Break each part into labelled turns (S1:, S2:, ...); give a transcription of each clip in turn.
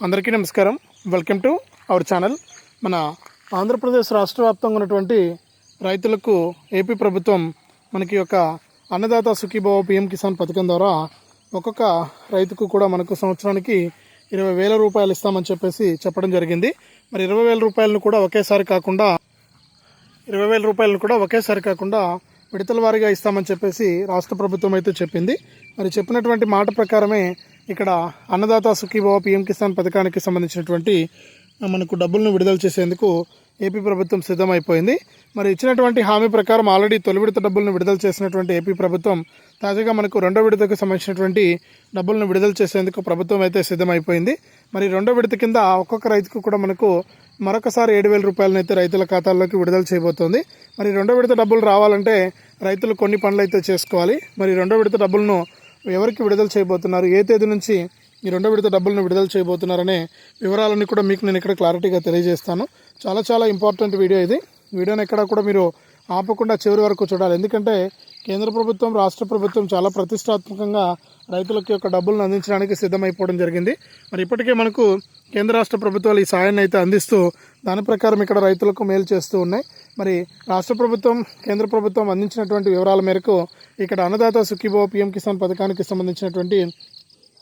S1: అందరికీ నమస్కారం. Welcome to our channel మన ఆంధ్రప్రదేశ్ రాష్ట్ర వ్యాప్తంగా ఉన్నటువంటి రైతులకు ఏపీ ప్రభుత్వం మనకి యొక్క అన్నదాత సుఖీభావ పిఎం కిసాన్ పథకం ద్వారా ఒక్కొక్క రైతుకు కూడా మనకు సంవత్సరానికి ఇరవై వేల రూపాయలు ఇస్తామని చెప్పేసి చెప్పడం జరిగింది. మరి ఇరవై వేల రూపాయలను కూడా ఒకేసారి కాకుండా ఇరవై వేల రూపాయలను కూడా ఒకేసారి కాకుండా విడతల వారీగా ఇస్తామని చెప్పేసి రాష్ట్ర ప్రభుత్వం అయితే చెప్పింది. మరి చెప్పినటువంటి మాట ప్రకారమే ఇక్కడ అన్నదాత సుఖీభావ పిఎం కిసాన్ పథకానికి సంబంధించినటువంటి మనకు డబ్బులను విడుదల చేసేందుకు ఏపీ ప్రభుత్వం సిద్ధమైపోయింది. మరి ఇచ్చినటువంటి హామీ ప్రకారం ఆల్రెడీ తొలి విడత డబ్బులను విడుదల చేసినటువంటి ఏపీ ప్రభుత్వం తాజాగా మనకు రెండో విడతకు సంబంధించినటువంటి డబ్బులను విడుదల చేసేందుకు ప్రభుత్వం అయితే సిద్ధమైపోయింది. మరి రెండో విడత కింద ఒక్కొక్క రైతుకు కూడా మనకు మరొకసారి ఏడు వేల రూపాయలను అయితే రైతుల ఖాతాల్లోకి విడుదల చేయబోతోంది. మరి రెండో విడత డబ్బులు రావాలంటే రైతులు కొన్ని పనులు అయితే చేసుకోవాలి. మరి రెండో విడత డబ్బులను ఎవరికి విడుదల చేయబోతున్నారు? ఏ తేదీ నుంచి ఈ రెండో విడత డబ్బులను విడుదల చేయబోతున్నారనే వివరాలన్నీ కూడా మీకు నేను ఇక్కడ క్లారిటీగా తెలియజేస్తాను. చాలా చాలా ఇంపార్టెంట్ వీడియో ఇది. వీడియోని ఎక్కడ కూడా మీరు ఆపకుండా చివరి వరకు చూడాలి. ఎందుకంటే కేంద్ర ప్రభుత్వం రాష్ట్ర ప్రభుత్వం చాలా ప్రతిష్టాత్మకంగా రైతులకి యొక్క డబ్బులను అందించడానికి సిద్ధమైపోవడం జరిగింది. మరి ఇప్పటికే మనకు కేంద్ర రాష్ట్ర ప్రభుత్వాలు ఈ సాయాన్ని అయితే అందిస్తూ దాని ప్రకారం ఇక్కడ రైతులకు మేలు చేస్తూ ఉన్నాయి. మరి రాష్ట్ర ప్రభుత్వం కేంద్ర ప్రభుత్వం అందించినటువంటి వివరాల మేరకు ఇక్కడ అన్నదాత సుఖీభావ పిఎం కిసాన్ పథకానికి సంబంధించినటువంటి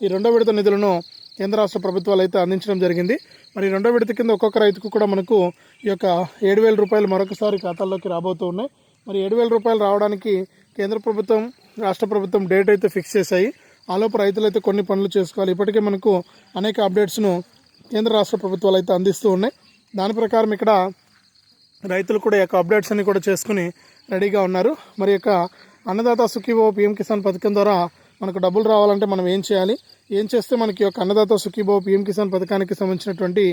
S1: ఈ రెండో విడత నిధులను కేంద్ర రాష్ట్ర ప్రభుత్వాలు అయితే అందించడం జరిగింది. మరి రెండో విడత కింద ఒక్కొక్క రైతుకు కూడా మనకు ఈ యొక్క ఏడు వేల రూపాయలు మరొకసారి ఖాతాల్లోకి రాబోతూ ఉన్నాయి. మరి ఏడు వేల రూపాయలు రావడానికి కేంద్ర ప్రభుత్వం రాష్ట్ర ప్రభుత్వం డేట్ అయితే ఫిక్స్ చేశాయి. ఆలోపు రైతులు అయితే కొన్ని పనులు చేసుకోవాలి. ఇప్పటికే మనకు అనేక అప్డేట్స్ను కేంద్ర రాష్ట్ర ప్రభుత్వాలు అయితే అందిస్తూ ఉన్నాయి. దాని ప్రకారం ఇక్కడ రైతులు కూడా యొక్క అప్డేట్స్ అన్ని కూడా చేసుకుని రెడీగా ఉన్నారు. మరి యొక్క అన్నదాత సుఖీభావ పిఎం కిసాన్ పథకం ద్వారా మనకు డబ్బులు రావాలంటే మనం ఏం చేయాలి? ఏం చేస్తే మనకి ఈ యొక్క అన్నదాత సుఖీభావ పిఎం కిసాన్ పథకానికి సంబంధించినటువంటి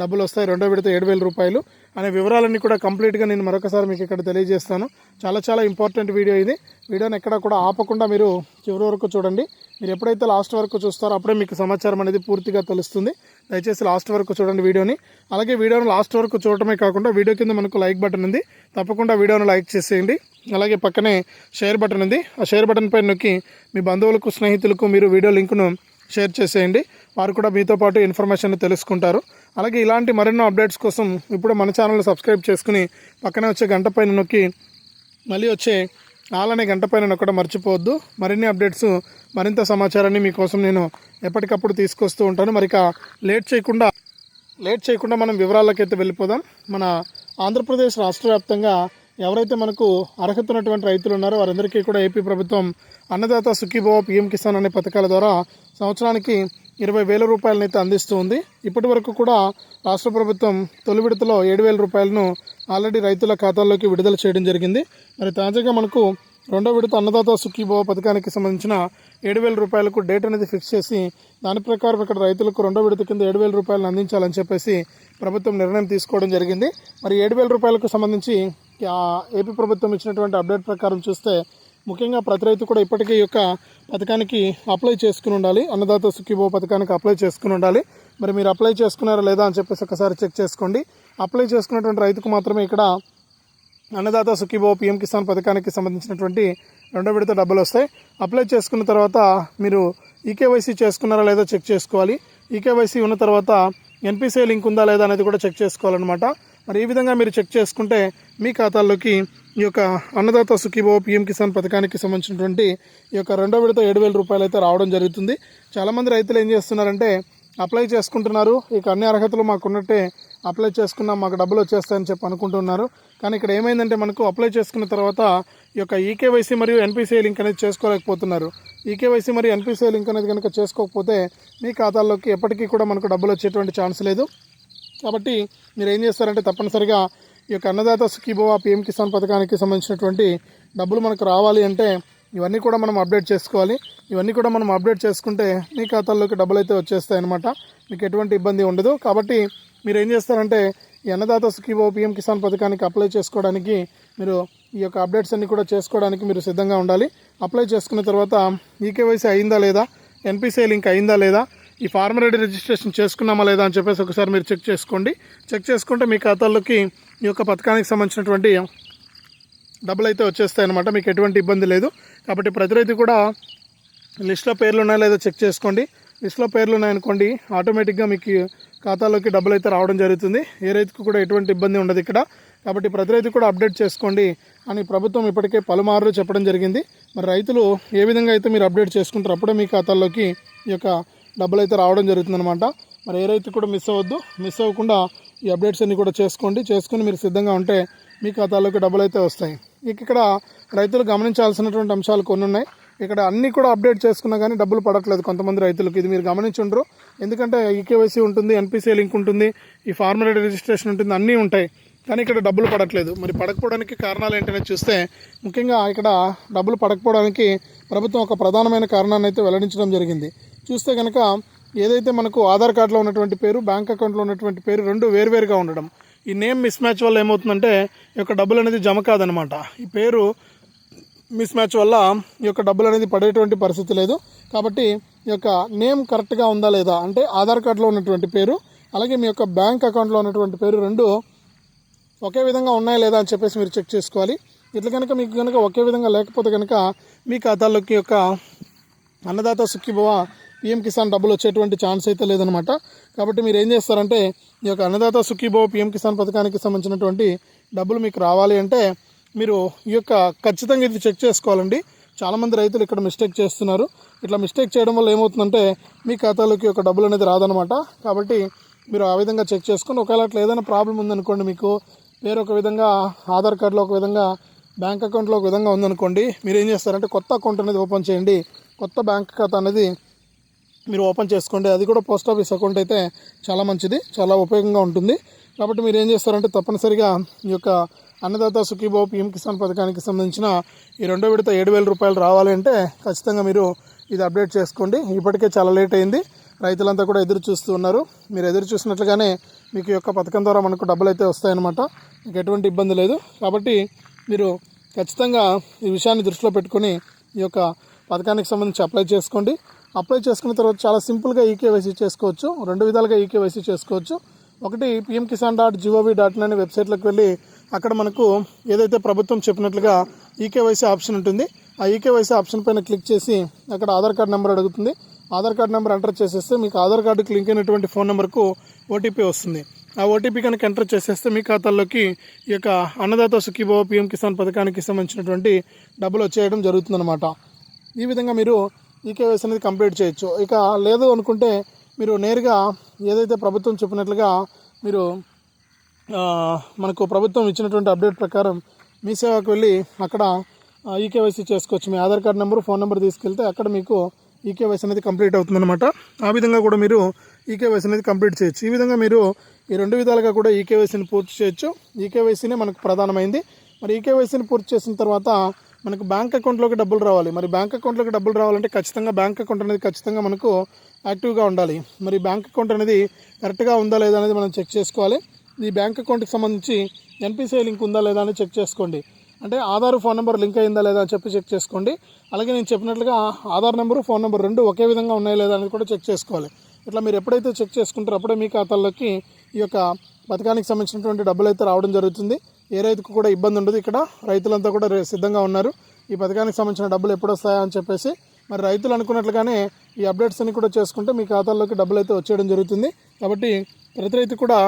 S1: డబ్బులు వస్తాయి? రెండో విడత ఏడు వేల రూపాయలు. అనే వివరాలన్నీ కూడా కంప్లీట్గా నేను మరొకసారి మీకు ఇక్కడ తెలియజేస్తాను. చాలా చాలా ఇంపార్టెంట్ వీడియో ఇది. వీడియోని ఎక్కడ కూడా ఆపకుండా మీరు చివరి వరకు చూడండి. మీరు ఎప్పుడైతే లాస్ట్ వరకు చూస్తారో అప్పుడే మీకు సమాచారం అనేది పూర్తిగా తెలుస్తుంది. దయచేసి లాస్ట్ వరకు చూడండి వీడియోని. అలాగే వీడియోని లాస్ట్ వరకు చూడటమే కాకుండా వీడియో కింద మనకు లైక్ బటన్ ఉంది. తప్పకుండా వీడియోను లైక్ చేసేయండి. అలాగే పక్కనే షేర్ బటన్ ఉంది. ఆ షేర్ బటన్ పైన నొక్కి మీ బంధువులకు స్నేహితులకు మీరు వీడియో లింకును షేర్ చేసేయండి. వారు కూడా మీతో పాటు ఇన్ఫర్మేషన్ తెలుసుకుంటారు. అలాగే ఇలాంటి మరెన్నో అప్డేట్స్ కోసం ఇప్పుడు మన ఛానల్ సబ్స్క్రైబ్ చేసుకుని పక్కనే వచ్చే గంట పైన నొక్కి మళ్ళీ వచ్చే అలానే గంట పైన నొక్కడం మర్చిపోవద్దు. మరిన్ని అప్డేట్స్ మరింత సమాచారాన్ని మీకోసం నేను ఎప్పటికప్పుడు తీసుకొస్తూ ఉంటాను. మరి ఇక లేట్ చేయకుండా లేట్ చేయకుండా మనం వివరాలకైతే వెళ్ళిపోదాం. మన ఆంధ్రప్రదేశ్ రాష్ట్ర వ్యాప్తంగా ఎవరైతే మనకు అర్హత ఉన్నటువంటి రైతులు ఉన్నారో వారందరికీ కూడా ఏపీ ప్రభుత్వం అన్నదాత సుఖీభవ పిఎం కిసాన్ అనే పథకాల ద్వారా సంవత్సరానికి ఇరవై వేల రూపాయలనైతే అందిస్తూ ఉంది. ఇప్పటి వరకు కూడా రాష్ట్ర ప్రభుత్వం తొలి విడతలో ఏడు వేల రూపాయలను ఆల్రెడీ రైతుల ఖాతాల్లోకి విడుదల చేయడం జరిగింది. మరి తాజాగా మనకు రెండో విడత అన్నదాత సుఖీభవ పథకానికి సంబంధించిన ఏడు వేల రూపాయలకు డేట్ అనేది ఫిక్స్ చేసి దాని ప్రకారం ఇక్కడ రైతులకు రెండో విడత కింద ఏడు వేల రూపాయలను అందించాలని చెప్పేసి ప్రభుత్వం నిర్ణయం తీసుకోవడం జరిగింది. మరి ఏడు వేల రూపాయలకు సంబంధించి ఏపీ ప్రభుత్వం ఇచ్చినటువంటి అప్డేట్ ప్రకారం చూస్తే ముఖ్యంగా ప్రతి రైతు కూడా ఇప్పటికే ఈ యొక్క పథకానికి అప్లై చేసుకుని ఉండాలి. అన్నదాత సుఖీభావ పథకానికి అప్లై చేసుకుని ఉండాలి. మరి మీరు అప్లై చేసుకున్నారా లేదా అని చెప్పేసి ఒకసారి చెక్ చేసుకోండి. అప్లై చేసుకున్నటువంటి రైతుకు మాత్రమే ఇక్కడ అన్నదాత సుఖీభావ పిఎం కిసాన్ పథకానికి సంబంధించినటువంటి రెండో విడత డబ్బులు వస్తాయి. అప్లై చేసుకున్న తర్వాత మీరు ఈకేవైసీ చేసుకున్నారా లేదా చెక్ చేసుకోవాలి. ఈకేవైసీ ఉన్న తర్వాత ఎన్పిసిఐ లింక్ ఉందా లేదా అనేది కూడా చెక్ చేసుకోవాలన్నమాట. మరి ఈ విధంగా మీరు చెక్ చేసుకుంటే మీ ఖాతాల్లోకి ఈ యొక్క అన్నదాత సుఖీభావ పిఎం కిసాన్ పథకానికి సంబంధించినటువంటి ఈ యొక్క రెండో విడత ఏడు వేల రూపాయలు అయితే రావడం జరుగుతుంది. చాలామంది రైతులు ఏం చేస్తున్నారంటే అప్లై చేసుకుంటున్నారు. ఇక అన్ని అర్హతలు మాకున్నట్టే అప్లై చేసుకున్నాం మాకు డబ్బులు వచ్చేస్తాయని చెప్పి అనుకుంటున్నారు. కానీ ఇక్కడ ఏమైందంటే మనకు అప్లై చేసుకున్న తర్వాత ఈ యొక్క ఈకేవైసీ మరియు ఎన్పిసిఐ లింక్ అనేది చేసుకోలేకపోతున్నారు. ఈకేవైసీ మరియు ఎన్పిసిఐ లింక్ అనేది కనుక చేసుకోకపోతే మీ ఖాతాల్లోకి ఎప్పటికీ కూడా మనకు డబ్బులు వచ్చేటువంటి ఛాన్స్ లేదు. కాబట్టి మీరు ఏం చేస్తారంటే తప్పనిసరిగా ఈ యొక్క అన్నదాత సుఖీభవ పిఎం కిసాన్ పథకానికి సంబంధించినటువంటి డబ్బులు మనకు రావాలి అంటే ఇవన్నీ కూడా మనం అప్డేట్ చేసుకోవాలి. ఇవన్నీ కూడా మనం అప్డేట్ చేసుకుంటే మీ ఖాతాల్లోకి డబ్బులు అయితే వచ్చేస్తాయి అనమాట మీకు ఎటువంటి ఇబ్బంది ఉండదు. కాబట్టి మీరు ఏం చేస్తారంటే అన్నదాత సుఖీభవ పిఎం కిసాన్ పథకానికి అప్లై చేసుకోవడానికి మీరు ఈ యొక్క అప్డేట్స్ అన్ని కూడా చేసుకోవడానికి మీరు సిద్ధంగా ఉండాలి. అప్లై చేసుకున్న తర్వాత ఈకేవైసీ అయిందా లేదా ఎన్పిసిఐ లింక్ అయిందా లేదా ఈ ఫార్మర్ ఐడి రిజిస్ట్రేషన్ చేసుకున్నామా లేదా అని చెప్పేసి ఒకసారి మీరు చెక్ చేసుకోండి. చెక్ చేసుకుంటే మీ ఖాతాల్లోకి ఈ యొక్క పథకానికి సంబంధించినటువంటి డబ్బులు అయితే వచ్చేస్తాయి అనమాట మీకు ఎటువంటి ఇబ్బంది లేదు. కాబట్టి ప్రతి రైతు కూడా లిస్ట్లో పేర్లు ఉన్నాయో లేదో చెక్ చేసుకోండి. లిస్ట్లో పేర్లు ఉన్నాయనుకోండి ఆటోమేటిక్గా మీకు ఖాతాలోకి డబ్బులు అయితే రావడం జరుగుతుంది. ఏ రైతుకు కూడా ఎటువంటి ఇబ్బంది ఉండదు ఇక్కడ. కాబట్టి ప్రతి రైతు కూడా అప్డేట్ చేసుకోండి అని ప్రభుత్వం ఇప్పటికే పలుమార్లు చెప్పడం జరిగింది. మరి రైతులు ఏ విధంగా అయితే మీరు అప్డేట్ చేసుకుంటారు అప్పుడే మీ ఖాతాల్లోకి ఈ యొక్క డబ్బులు అయితే రావడం జరుగుతుందన్నమాట. మరి ఏ రైతు కూడా మిస్ అవ్వద్దు. మిస్ అవ్వకుండా ఈ అప్డేట్స్ అన్ని కూడా చేసుకోండి. చేసుకుని మీరు సిద్ధంగా ఉంటే మీ ఖాతాలోకి డబ్బులు అయితే వస్తాయి. ఇక ఇక్కడ రైతులు గమనించాల్సినటువంటి అంశాలు కొన్ని ఉన్నాయి ఇక్కడ అన్నీ కూడా అప్డేట్ చేసుకున్నా కానీ డబ్బులు పడట్లేదు కొంతమంది రైతులకు. ఇది మీరు గమనించుండ్రు. ఎందుకంటే ఈకేవైసీ ఉంటుంది ఎన్పిసిఐ లింక్ ఉంటుంది ఈ ఫార్మర్ రిజిస్ట్రేషన్ ఉంటుంది అన్నీ ఉంటాయి. కానీ ఇక్కడ డబ్బులు పడట్లేదు. మరి పడకపోవడానికి కారణాలు ఏంటనే చూస్తే ముఖ్యంగా ఇక్కడ డబ్బులు పడకపోవడానికి ప్రభుత్వం ఒక ప్రధానమైన కారణాన్ని అయితే వెల్లడించడం జరిగింది. చూస్తే కనుక ఏదైతే మనకు ఆధార్ కార్డులో ఉన్నటువంటి పేరు బ్యాంక్ అకౌంట్లో ఉన్నటువంటి పేరు రెండు వేరువేరుగా ఉండడం. ఈ నేమ్ మిస్ మ్యాచ్ వల్ల ఏమవుతుందంటే ఈ యొక్క డబ్బులు అనేది జమ కాదనమాట. ఈ పేరు మిస్ మ్యాచ్ వల్ల ఈ యొక్క డబ్బులు అనేది పడేటువంటి పరిస్థితి లేదు. కాబట్టి ఈ యొక్క నేమ్ కరెక్ట్గా ఉందా లేదా అంటే ఆధార్ కార్డులో ఉన్నటువంటి పేరు అలాగే మీ యొక్క బ్యాంక్ అకౌంట్లో ఉన్నటువంటి పేరు రెండు ఒకే విధంగా ఉన్నాయా లేదా అని చెప్పేసి మీరు చెక్ చేసుకోవాలి. ఇట్లా కనుక మీకు కనుక ఒకే విధంగా లేకపోతే కనుక మీ ఖాతాలోకి యొక్క అన్నదాత సుఖీభవ పిఎం కిసాన్ డబ్బులు వచ్చేటువంటి ఛాన్స్ అయితే లేదనమాట కాబట్టి మీరు ఏం చేస్తారంటే ఈ యొక్క అన్నదాత సుఖీభవ పిఎం కిసాన్ పథకానికి సంబంధించినటువంటి డబ్బులు మీకు రావాలి అంటే మీరు ఈ యొక్క ఖచ్చితంగా ఇది చెక్ చేసుకోవాలండి. చాలామంది రైతులు ఇక్కడ మిస్టేక్ చేస్తున్నారు. ఇట్లా మిస్టేక్ చేయడం వల్ల ఏమవుతుందంటే మీ ఖాతాలోకి ఒక డబ్బులు అనేది రాదనమాట కాబట్టి మీరు ఆ విధంగా చెక్ చేసుకొని ఒకవేళ అట్లా ఏదైనా ప్రాబ్లం ఉందనుకోండి మీకు పేరు ఒక విధంగా ఆధార్ కార్డులో ఒక విధంగా బ్యాంక్ అకౌంట్లో ఒక విధంగా ఉందనుకోండి మీరు ఏం చేస్తారంటే కొత్త అకౌంట్ అనేది ఓపెన్ చేయండి. కొత్త బ్యాంక్ ఖాతా అనేది మీరు ఓపెన్ చేసుకోండి. అది కూడా పోస్ట్ ఆఫీస్ అకౌంట్ అయితే చాలా మంచిది చాలా ఉపయోగంగా ఉంటుంది. కాబట్టి మీరు ఏం చేస్తారంటే తప్పనిసరిగా ఈ యొక్క అన్నదాత సుఖీభావ పీఎం కిసాన్ పథకానికి సంబంధించిన ఈ రెండో విడత ఏడు వేల రూపాయలు రావాలి అంటే ఖచ్చితంగా మీరు ఇది అప్డేట్ చేసుకోండి. ఇప్పటికే చాలా లేట్ అయింది. రైతులంతా కూడా ఎదురు చూస్తూ ఉన్నారు. మీరు ఎదురు చూసినట్లుగానే మీకు యొక్క పథకం ద్వారా మనకు డబ్బులు అయితే వస్తాయన్నమాట. మీకు ఎటువంటి ఇబ్బంది లేదు. కాబట్టి మీరు ఖచ్చితంగా ఈ విషయాన్ని దృష్టిలో పెట్టుకొని ఈ యొక్క పథకానికి సంబంధించి అప్లై చేసుకోండి. అప్లై చేసుకున్న తర్వాత చాలా సింపుల్గా ఈకేవైసీ చేసుకోవచ్చు. రెండు విధాలుగా ఈకేవైసీ చేసుకోవచ్చు. ఒకటి PM Kisan dot G O V dot in అనే వెబ్సైట్లోకి వెళ్ళి అక్కడ మనకు ఏదైతే ప్రభుత్వం చెప్పినట్లుగా ఈకేవైసీ ఆప్షన్ ఉంటుంది ఆ ఈకేవైసీ ఆప్షన్ పైన క్లిక్ చేసి అక్కడ ఆధార్ కార్డ్ నెంబర్ అడుగుతుంది. ఆధార్ కార్డ్ నెంబర్ ఎంటర్ చేసేస్తే మీకు ఆధార్ కార్డుకి లింక్ అయినటువంటి ఫోన్ నెంబర్కు ఓటీపీ వస్తుంది. ఆ ఓటీపీ కనుక ఎంటర్ చేసేస్తే మీ ఖాతాల్లోకి ఈ యొక్క అన్నదాత సుఖీభావ పిఎం కిసాన్ పథకానికి సంబంధించినటువంటి డబ్బులు వచ్చేయడం జరుగుతుందన్నమాట. ఈ విధంగా మీరు ఈకేవైసీ అనేది కంప్లీట్ చేయొచ్చు. ఇక లేదు అనుకుంటే మీరు నేరుగా ఏదైతే ప్రభుత్వం చెప్పినట్లుగా మీరు మనకు ప్రభుత్వం ఇచ్చినటువంటి అప్డేట్ ప్రకారం మీ సేవకు వెళ్ళి అక్కడ ఈకేవైసీ చేసుకోవచ్చు. మీ Aadhaar card number phone number తీసుకెళ్తే అక్కడ మీకు ఈకేవైసీ అనేది కంప్లీట్ అవుతుందన్నమాట. ఆ విధంగా కూడా మీరు ఈకేవైసీ అనేది కంప్లీట్ చేయొచ్చు. ఈ విధంగా మీరు ఈ రెండు విధాలుగా కూడా ఈకేవైసీని పూర్తి చేయొచ్చు. ఈకేవైసీనే మనకు ప్రధానమైంది. మరి ఈకేవైసీని పూర్తి చేసిన తర్వాత మనకు బ్యాంక్ అకౌంట్లోకి డబ్బులు రావాలి. మరి బ్యాంక్ అకౌంట్లోకి డబ్బులు రావాలంటే ఖచ్చితంగా బ్యాంక్ అకౌంట్ అనేది ఖచ్చితంగా మనకు యాక్టివ్గా ఉండాలి. మరి బ్యాంక్ అకౌంట్ అనేది కరెక్ట్గా ఉందా లేదా అనేది మనం చెక్ చేసుకోవాలి. ఈ బ్యాంక్ అకౌంట్కి సంబంధించి ఎన్పిసిఐ లింక్ ఉందా లేదా అని చెక్ చేసుకోండి. అంటే ఆధార్ ఫోన్ నెంబర్ లింక్ అయిందా లేదా అని చెప్పి చెక్ చేసుకోండి. అలాగే నేను చెప్పినట్లుగా ఆధార్ నెంబరు ఫోన్ నెంబర్ రెండు ఒకే విధంగా ఉన్నాయా లేదా అనేది కూడా చెక్ చేసుకోవాలి. ఇట్లా మీరు ఎప్పుడైతే చెక్ చేసుకుంటారో అప్పుడే మీ ఖాతాల్లోకి ఈ యొక్క పథకానికి సంబంధించినటువంటి డబ్బులు అయితే రావడం జరుగుతుంది. ఏ రైతుకు కూడా ఇబ్బంది ఉండదు. ఇక్కడ రైతులంతా కూడా సిద్ధంగా ఉన్నారు. ఈ పథకానికి సంబంధించిన డబ్బులు ఎప్పుడు వస్తాయా అని చెప్పేసి మరి రైతులు అనుకున్నట్లుగానే ఈ అప్డేట్స్ అన్ని కూడా చేసుకుంటే మీ ఖాతాల్లోకి డబ్బులు అయితే వచ్చేయడం జరుగుతుంది. కాబట్టి ప్రతి రైతు కూడా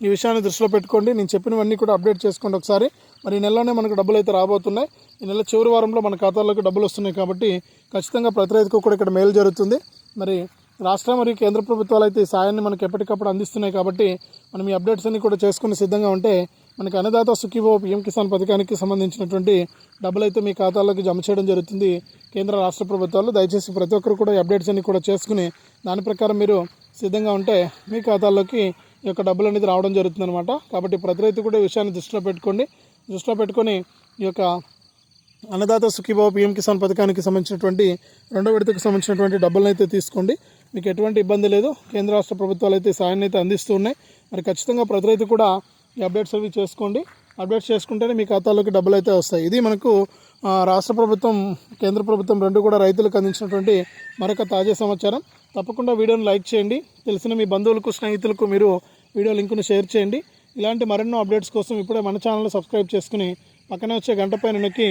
S1: ఈ విషయాన్ని దృష్టిలో పెట్టుకోండి. నేను చెప్పినవన్నీ కూడా అప్డేట్ చేసుకోండి ఒకసారి. మరి ఈ నెలలోనే మనకు డబ్బులు అయితే రాబోతున్నాయి. ఈ నెల చివరి వారంలో మన ఖాతాలోకి డబ్బులు వస్తున్నాయి కాబట్టి ఖచ్చితంగా ప్రతి రైతుకు కూడా ఇక్కడ మేలు జరుగుతుంది. మరి రాష్ట్ర మరియు కేంద్ర ప్రభుత్వాలు అయితే ఈ సాయాన్ని మనకు ఎప్పటికప్పుడు అందిస్తున్నాయి కాబట్టి మనం ఈ అప్డేట్స్ అన్ని కూడా చేసుకుని సిద్ధంగా ఉంటే మనకి అన్నదాత సుఖీభో పీఎం కిసాన్ పథకానికి సంబంధించినటువంటి డబ్బులు అయితే మీ ఖాతాల్లోకి జమ చేయడం జరుగుతుంది. కేంద్ర రాష్ట్ర ప్రభుత్వాలు దయచేసి ప్రతి ఒక్కరు కూడా ఈ అప్డేట్స్ అన్ని కూడా చేసుకుని దాని ప్రకారం మీరు సిద్ధంగా ఉంటే మీ ఖాతాల్లోకి యొక్క డబ్బులు అనేది రావడం జరుగుతుంది అనమాట కాబట్టి ప్రతి రైతు కూడా విషయాన్ని దృష్టిలో పెట్టుకోండి. దృష్టిలో పెట్టుకొని ఈ యొక్క అన్నదాత సుఖీభావ పిఎం కిసాన్ పథకానికి సంబంధించినటువంటి రెండో విడతకు సంబంధించినటువంటి డబ్బులను అయితే తీసుకోండి. మీకు ఎటువంటి ఇబ్బంది లేదు. కేంద్ర రాష్ట్ర ప్రభుత్వాలు అయితే సాయాన్ని అయితే అందిస్తూ ఉన్నాయి. మరి ఖచ్చితంగా ప్రతి రైతు కూడా ఈ అప్డేట్స్ అవి చేసుకోండి. అప్డేట్ చేసుకుంటేనే మీ ఖాతాలోకి డబ్బులు అయితే వస్తాయి. ఇది మనకు రాష్ట్ర ప్రభుత్వం కేంద్ర ప్రభుత్వం రెండు కూడా రైతులకు అందించినటువంటి మరొక తాజా సమాచారం. తప్పకుండా వీడియోని లైక్ చేయండి. తెలిసిన మీ బంధువులకు స్నేహితులకు మీరు వీడియో లింకును షేర్ చేయండి. ఇలాంటి మరెన్నో అప్డేట్స్ కోసం ఇప్పుడే మన ఛానల్ సబ్స్క్రైబ్ చేసుకుని పక్కనే వచ్చే గంట పైన నొక్కి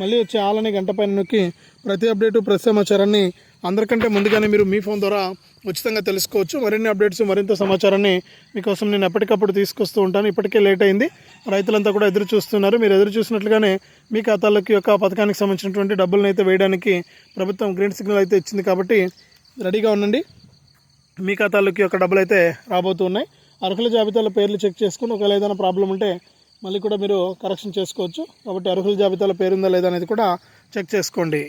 S1: మళ్ళీ వచ్చే ఆలని గంట పైన నొక్కి ప్రతి అప్డేటు ప్రతి సమాచారాన్ని అందరికంటే ముందుగానే మీరు మీ ఫోన్ ద్వారా ఉచితంగా తెలుసుకోవచ్చు. మరిన్ని అప్డేట్స్ మరింత సమాచారాన్ని మీకోసం నేను ఎప్పటికప్పుడు తీసుకొస్తూ ఉంటాను. ఇప్పటికే లేట్ అయింది. రైతులంతా కూడా ఎదురు చూస్తున్నారు. మీరు ఎదురు చూసినట్లుగానే మీ ఖాతాలకి యొక్క పథకానికి సంబంధించినటువంటి డబ్బులను అయితే వేయడానికి ప్రభుత్వం గ్రీన్ సిగ్నల్ అయితే ఇచ్చింది కాబట్టి రెడీగా ఉండండి. మీ ఖాతాలకి యొక్క డబ్బులు అయితే రాబోతూ ఉన్నాయి. అర్హుల జాబితాలో పేర్లు చెక్ చేసుకుని ఒకవేళ ఏదైనా ప్రాబ్లం ఉంటే మళ్ళీ కూడా మీరు కరెక్షన్ చేసుకోవచ్చు. కాబట్టి అర్హుల జాబితాలో పేరుందా లేదా అనేది కూడా చెక్ చేసుకోండి.